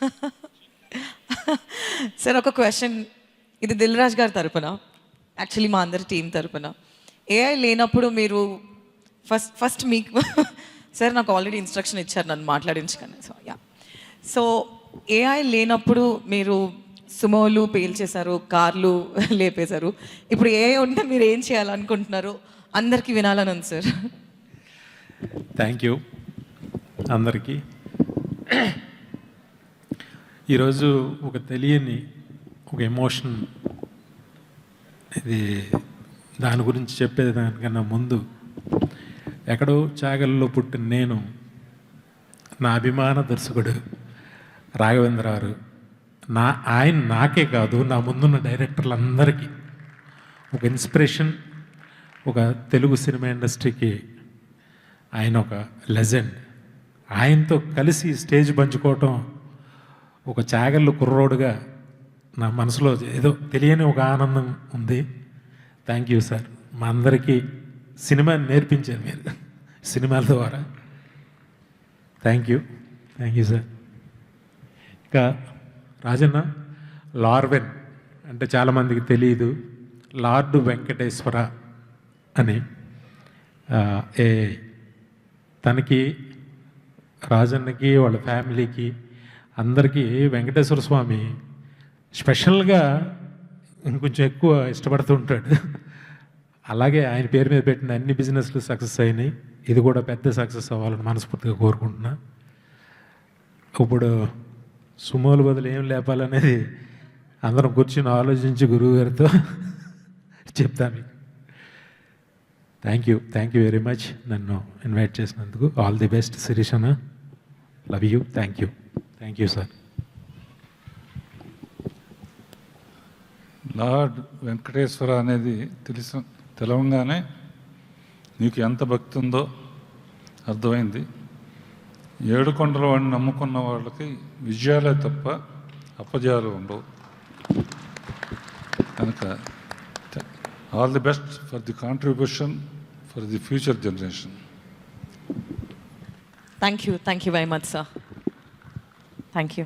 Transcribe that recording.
Sir ఒక question ఇది దిల్ రాజ్ గారి తరపున యాక్చువల్లీ మా అందరి టీం తరపున. ఏఐ లేనప్పుడు మీరు ఫస్ట్ ఫస్ట్ మీకు సార్ నాకు ఆల్రెడీ ఇన్స్ట్రక్షన్ ఇచ్చారు నన్ను మాట్లాడించుకొని. సో యా సో ఏఐ లేనప్పుడు మీరు సుమోలు పేల్చేశారు కార్లు లేపేశారు. ఇప్పుడు ఏఐ ఉంటే మీరు ఏం చేయాలనుకుంటున్నారు? అందరికీ వినాలని ఉంది సార్ థ్యాంక్ యూ అందరికీ. ఈరోజు ఒక తెలియని ఒక ఎమోషన్. ఇది దాని గురించి చెప్పేది దానికన్నా ముందు ఎక్కడో చాగల్లో పుట్టిన నేను నా అభిమాన దర్శకుడు రాఘవేంద్రరావు నా ఆయన నాకే కాదు నా ముందున్న డైరెక్టర్లందరికీ ఒక ఇన్స్పిరేషన్ ఒక తెలుగు సినిమా ఇండస్ట్రీకి ఆయన ఒక లెజెండ్. ఆయనతో కలిసి స్టేజ్ పంచుకోవటం ఒక చాగళ్ళు కుర్రోడుగా నా మనసులో ఏదో తెలియని ఒక ఆనందం ఉంది. థ్యాంక్ యూ సార్ మా అందరికీ సినిమా నేర్పించారు మీరు. సినిమాల ద్వారా. Thank you thank you sir ఇంకా రాజన్న లార్వెన్ అంటే చాలామందికి తెలియదు లార్డు వెంకటేశ్వర అని ఏ తనకి రాజన్నకి వాళ్ళ ఫ్యామిలీకి అందరికీ వెంకటేశ్వర స్వామి స్పెషల్గా ఇంకొంచెం ఎక్కువ ఇష్టపడుతూ ఉంటాడు. అలాగే ఆయన పేరు మీద పెట్టిన అన్ని బిజినెస్లు సక్సెస్ అయినాయి. ఇది కూడా పెద్ద సక్సెస్ అవ్వాలని మనస్ఫూర్తిగా కోరుకుంటున్నా. ఇప్పుడు సుమోలు బదులు ఏం లేపాలనేది అందరం కూర్చుని ఆలోచించి గురువు గారితో చెప్తా మీకు. Thank you thank you very much నన్ను ఇన్వైట్ చేసినందుకు. All the best శిరీషన love you thank you thank you sir lord Venkateswara అనేది తెలిసి తెలవంగానే నీకు ఎంత భక్తి ఉందో అర్థమైంది. ఏడుకొండల వాడిని నమ్ముకున్న వాళ్ళకి విజయాలే తప్ప అపజయాలు ఉండవు. కనుక all the best for the contribution for the future generation. Thank you thank you very much sir thank you